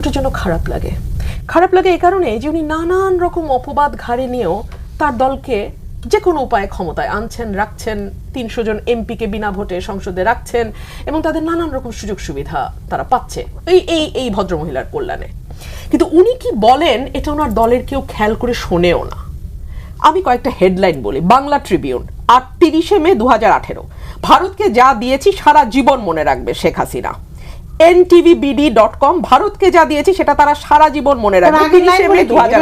একটু জন্য খারাপ লাগে। খারাপ লাগে এই কারণে যে উনি নানান রকম অপবাদ ঘাড়ে নিয়েও তার দলকে যে কোনো উপায়ে ক্ষমতায় আনছেন, রাখছেন, তিনশো জন এমপিকে বিনা ভোটে সংসদে রাখছেন এবং তাদের নানান রকম সুযোগ সুবিধা তারা পাচ্ছে এই এই এই ভদ্রমহিলার কল্যাণে। কিন্তু উনি কি বলেন এটা ওনার দলের কেউ খেয়াল করে শোনেও না। আমি কয়েকটা হেডলাইন বলি। বাংলা ট্রিবিউন আটত্রিশে মে দু হাজার আঠেরো। ভারতকে যা দিয়েছি সারা জীবন মনে রাখবে Sheikh Hasina. NTVBD dot com ভারতকে যা দিয়েছি সেটা তারা সারা জীবন মনে রাখবে। তিরিশে মে দু হবে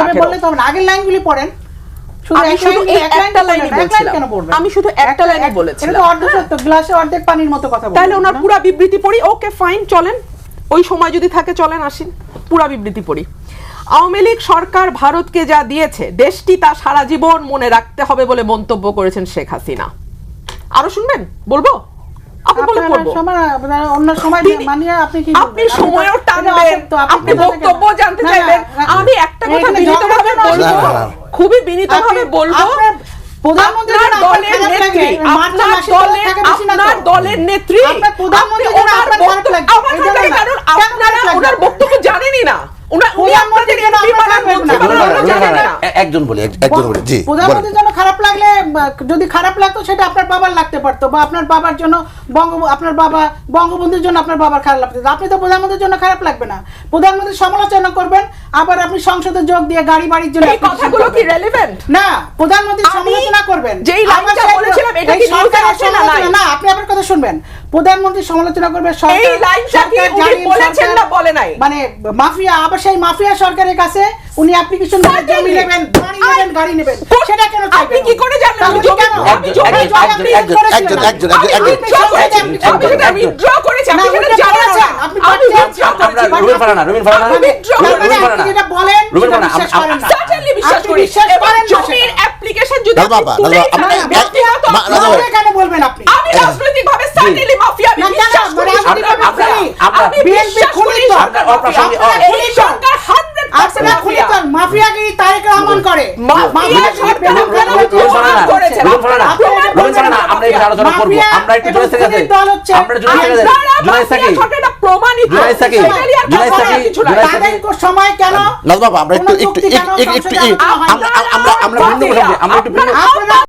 আগের লাইনগুলি পড়েন। শুধু আমি শুধু একটা লাইন বলছিলাম। আমি শুধু একটা একটা- লাইনই বলেছিলাম। এটা তো অর্ধ সত্য গ্লাসে অর্ধেক পানির মতো কথা তাহলে ওনার? পুরা বিবৃতি পড়ি। ওকে ফাইন চলেন। ওই সময় যদি থাকে চলেন আসেন। পুরা বিবৃতি পড়ি। আওয়ামী লীগ সরকার ভারতকে যা দিয়েছে দেশটি তা সারা জীবন মনে রাখতে হবে বলে মন্তব্য করেছেন শেখ হাসিনা। আরও শুনবেন? বলব? আপনি বলে আপনারা পড়ব সময় আপনারা অন্য সময় তিনি- মানিয়ে আপনি কি আপনি বলবেন? সময়ও টানবেন আপনি বক্তব্য জানতে না, না, চাইবেন আমি একটা কথা বিনীতভাবে বলব। খুবই বিনীতভাবে ভাবে বলব প্রধানমন্ত্রী আপনার আপনার দলের নেত্রী লাগে, মার্চে আপনার মাসে দলের না একজন বলি একজন বলি। জি প্রধানমন্ত্রীর জন্য খারাপ লাগলে যদি খারাপ লাগতো সেটা আপনার বাবার লাগতে পারতো বা আপনার বাবার জন্য বঙ্গ আপনার বাবা বঙ্গবন্ধুর জন্য আপনার বাবার খারাপ লাগতো আপনি তো প্রধানমন্ত্রীর জন্য খারাপ লাগবে না। প্রধানমন্ত্রীর সমালোচনা করবেন আবার আপনি সংসদে যোগ দিয়ে গাড়ি বাড়ির জন্য এই কথাগুলো কি রেলেভেন্ট না প্রধানমন্ত্রী সমালোচনা করবেন। যেই লাইনটা বলেছিলাম, এটা কি সরকারের না সমালোচনা- না আপনি আবার কথা শুনবেন। প্রধানমন্ত্রী সমালোচনা করবে সরকার- এই লাইনটা কি উনি বলেছেন না বলে নাই? মানে মাফিয়া আবার সেই মাফিয়া সরকারের কাছে উনি অ্যাপ্লিকেশন দিয়ে জমি নেবেন বাড়ি নেবেন গাড়ি নেবেন সেটা কেন আপনি কি করে জানলেন? তাহলে জমি- কেন? আপনি জমি- আপনি একজন- আপনি একজন- একজন- না? একজন- আমি withdraw করেছি, আপনি আমি সেটা আপনি জানেন না। আপনি আমি withdraw withdraw আমরা করেছি। রুবেন ফারহানা রুবেন ফারহানা আপনি আপনি যেটা বলেন রুবেন সেটা ফারহানা, বিশ্বাস আম- আপনি করি। বিশ্বাস করেন জমির application যদি দাদা আপনি ফেলেন, আপনি-। কেন বলবেন আপনি আমি রাজনৈতিকভাবে certainly মাফিয়া, আমি না, কেন? বিশ্বাস করি আমরা- আমরা- মাফিয়া। আমি BNP বিশ্বাস করি খুনি। সরকার অপ্রাসঙ্গিক- মাফিয়া। সরকার 100% মাফিয়াগিরি তারেক রহমান করে। মাফিয়া সরকার করেছে। আমরা এটা আলোচনা করব। আমরা একটু জোরে থেকে হচ্ছে আমরা জোরে থেকে জুনায়েদ মাফিয়া সরকারটা প্রমাণিত। জোরে থেকে। জোরে থেকে। কথা। তাদের সময় কেন? নাজ বাবা আমরা একটু একটু একটু? আমরা আমরা আমরা ভিন্ন প্রসঙ্গে আমরা একটু ভিন্ন